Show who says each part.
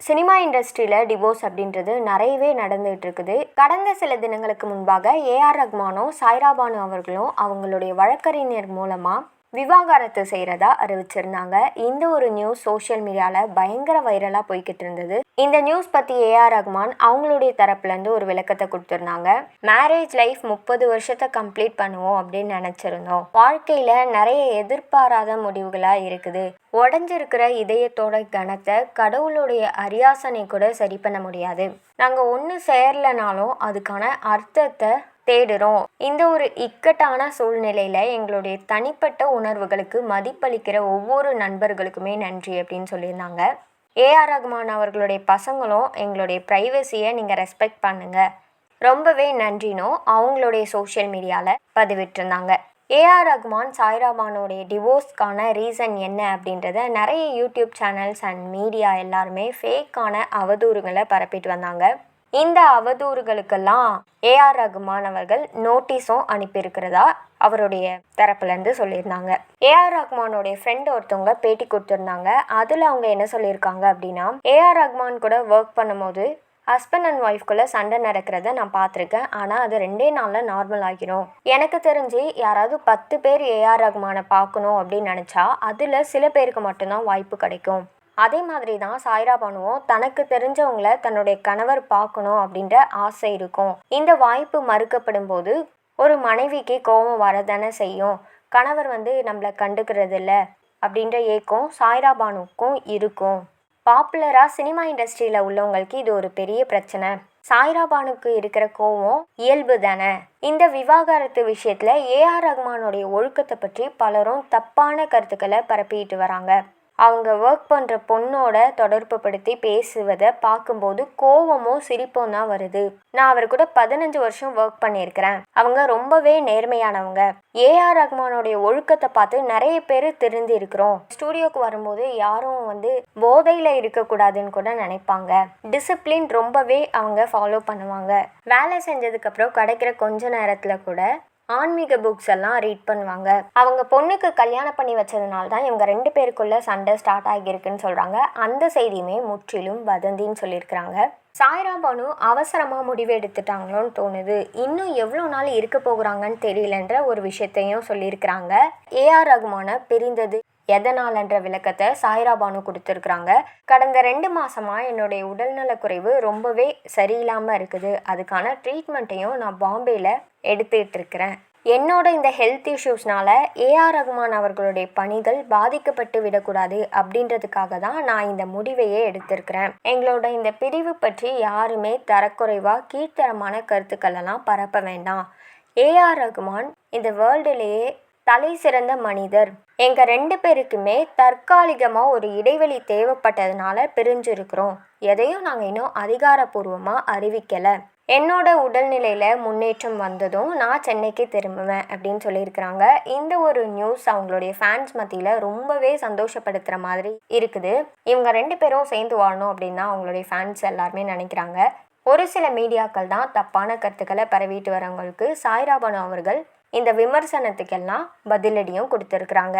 Speaker 1: Cinema இண்டஸ்ட்ரியில் divorce அப்படின்றது நிறையவே நடந்துகிட்டு இருக்குது கடந்த சில தினங்களுக்கு முன்பாக ஏஆர் ரஹ்மானும் சாய்ரா பானு அவர்களும் அவங்களுடைய வழக்கறிஞர் மூலமாக விவாகரத்து செய்கிறதா அறிவிச்சிருந்தாங்க. இந்த ஒரு நியூஸ் சோஷியல் மீடியாவில் பயங்கர வைரலாக போய்கிட்டு இருந்தது. இந்த நியூஸ் பற்றி ஏஆர் ரஹ்மான் அவங்களுடைய தரப்புலேருந்து ஒரு விளக்கத்தை கொடுத்துருந்தாங்க. மேரேஜ் லைஃப் முப்பது வருஷத்தை கம்ப்ளீட் பண்ணுவோம் அப்படின்னு நினச்சிருந்தோம். வாழ்க்கையில் நிறைய எதிர்பாராத முடிவுகளாக இருக்குது. உடஞ்சிருக்கிற இதயத்தோட கணத்தை கடவுளுடைய அரியாசனை கூட சரி பண்ண முடியாது. நாங்கள் ஒன்று சேரலனாலும் அதுக்கான அர்த்தத்தை தேடுறோம். இந்த ஒரு இக்கட்டான சூழ்நிலையில் எங்களுடைய தனிப்பட்ட உணர்வுகளுக்கு மதிப்பளிக்கிற ஒவ்வொரு நண்பர்களுக்குமே நன்றி அப்படின்னு சொல்லியிருந்தாங்க. ஏஆர் ரகுமான் அவர்களுடைய பசங்களும் எங்களுடைய ப்ரைவசியை நீங்கள் ரெஸ்பெக்ட் பண்ணுங்கள் ரொம்பவே நன்றினும் அவங்களுடைய சோஷியல் மீடியாவில் பதிவிட்டிருந்தாங்க. ஏஆர் ரகுமான் சாய்ராபானுடைய டிவோர்ஸ்க்கான ரீசன் என்ன அப்படின்றத நிறைய யூடியூப் சேனல்ஸ் அண்ட் மீடியா எல்லாருமே ஃபேக்கான அவதூறுகளை பரப்பிட்டு வந்தாங்க. இந்த அவதூறுகளுக்கெல்லாம் ஏஆர் ரகுமான் அவர்கள் நோட்டீஸும் அனுப்பியிருக்கிறதா அவருடைய தரப்புலேருந்து சொல்லியிருந்தாங்க. ஏஆர் ரஹ்மானோடைய ஃப்ரெண்ட் ஒருத்தவங்க பேட்டி கொடுத்துருந்தாங்க. அதில் அவங்க என்ன சொல்லியிருக்காங்க அப்படின்னா ஏஆர் ரஹ்மான் கூட ஒர்க் பண்ணும்போது ஹஸ்பண்ட் அண்ட் ஒய்ஃப்குள்ளே சண்டை நடக்கிறத நான் பார்த்துருக்கேன். ஆனால் அது ரெண்டே நாளில் நார்மல் ஆகிரும். எனக்கு தெரிஞ்சு யாராவது பத்து பேர் ஏஆர் ரஹ்மானை பார்க்கணும் அப்படின்னு நினச்சா அதில் சில பேருக்கு மட்டும்தான் வாய்ப்பு கிடைக்கும். அதே மாதிரி தான் சாய்ரா பானுவும் தனக்கு தெரிஞ்சவங்கள தன்னுடைய கணவர் பார்க்கணும் அப்படின்ற ஆசை இருக்கும். இந்த வாய்ப்பு மறுக்கப்படும் போது ஒரு மனைவிக்கு கோபம் வரதானே செய்யும். கணவர் வந்து நம்மளை கண்டுக்கிறது இல்லை அப்படின்ற ஏக்கம் சாய்ரா பானுக்கும் இருக்கும். பாப்புலராக சினிமா இண்டஸ்ட்ரியில் உள்ளவங்களுக்கு இது ஒரு பெரிய பிரச்சனை. சாய்ரா பானுக்கு இருக்கிற கோவம் இயல்பு தானே. இந்த விவாகரத்து விஷயத்தில் ஏஆர் ரஹ்மானுடைய ஒழுக்கத்தை பற்றி பலரும் தப்பான கருத்துக்களை பரப்பிட்டு வராங்க. அவங்க ஒர்க் பண்ணுற பொண்ணோட தொடர்பு படுத்தி பேசுவதை பார்க்கும்போது கோவமும் சிரிப்போ தான் வருது. நான் அவர் கூட பதினஞ்சு வருஷம் ஒர்க் பண்ணியிருக்கிறேன். அவங்க ரொம்பவே நேர்மையானவங்க. ஏஆர் ரஹ்மானுடைய ஒழுக்கத்தை பார்த்து நிறைய பேர் திருந்தி இருக்கிறோம். ஸ்டூடியோக்கு வரும்போது யாரும் வந்து போதையில் இருக்கக்கூடாதுன்னு கூட நினைப்பாங்க. டிசிப்ளின் ரொம்பவே அவங்க ஃபாலோ பண்ணுவாங்க. வேலை செஞ்சதுக்கப்புறம் கிடைக்கிற கொஞ்ச நேரத்தில் கூட ஆன்மீக புக்ஸ் எல்லாம் ரீட் பண்ணுவாங்க. அவங்க பொண்ணுக்கு கல்யாணம் பண்ணி வச்சதுனால தான் இவங்க ரெண்டு பேருக்குள்ள சண்டை ஸ்டார்ட் ஆகியிருக்குன்னு சொல்கிறாங்க அந்த செய்தியுமே முற்றிலும் வதந்தின்னு சொல்லியிருக்கிறாங்க. சாய்ரா பானு அவசரமாக முடிவு எடுத்துட்டாங்களோன்னு தோணுது. இன்னும் எவ்வளோ நாள் இருக்க போகிறாங்கன்னு தெரியலன்ற ஒரு விஷயத்தையும் சொல்லியிருக்கிறாங்க. ஏஆர் ரகுமான பிரிந்தது எதனாலன்ற விளக்கத்தை சாய்ரா பானு கொடுத்துருக்குறாங்க. கடந்த ரெண்டு மாதமாக என்னுடைய உடல்நலக்குறைவு ரொம்பவே சரியில்லாமல் இருக்குது. அதுக்கான ட்ரீட்மெண்ட்டையும் நான் பாம்பேயில் எடுத்துகிட்டு இருக்கிறேன் என்னோட இந்த ஹெல்த் இஷ்யூஸ்னால ஏஆர் ரகுமான் அவர்களுடைய பணிகள் பாதிக்கப்பட்டு விடக்கூடாது அப்படின்றதுக்காக தான் நான் இந்த முடிவையே எடுத்திருக்கிறேன். எங்களோட இந்த பிரிவு பற்றி யாருமே தரக்குறைவாக கீழ்த்தரமான கருத்துக்களெல்லாம் பரப்ப வேண்டாம். ஏஆர் ரகுமான் இந்த வேர்ல்டுலேயே தலை சிறந்த மனிதர். எங்க ரெண்டு பேருக்குமே தற்காலிகமாக ஒரு இடைவெளி தேவைப்பட்டதுனால பிரிஞ்சிருக்கிறோம். எதையும் நாங்கள் இன்னும் அதிகாரப்பூர்வமாக அறிவிக்கலை. என்னோட உடல்நிலையில் முன்னேற்றம் வந்ததும் நான் சென்னைக்கு திரும்புவேன் அப்படின்னு சொல்லியிருக்கிறாங்க. இந்த ஒரு நியூஸ் அவங்களுடைய ஃபேன்ஸ் மத்தியில் ரொம்பவே சந்தோஷப்படுத்துகிற மாதிரி இருக்குது. இவங்க ரெண்டு பேரும் சேர்ந்து வாழணும் அப்படின்னு தான் அவங்களுடைய ஃபேன்ஸ் எல்லாருமே நினைக்கிறாங்க. ஒரு சில மீடியாக்கள் தான் தப்பான கருத்துக்களை பரவிட்டு வரவங்களுக்கு சாய்ராபானு அவர்கள் இந்த விமர்சனத்துக்கெல்லாம் பதிலடியும் கொடுத்துருக்குறாங்க.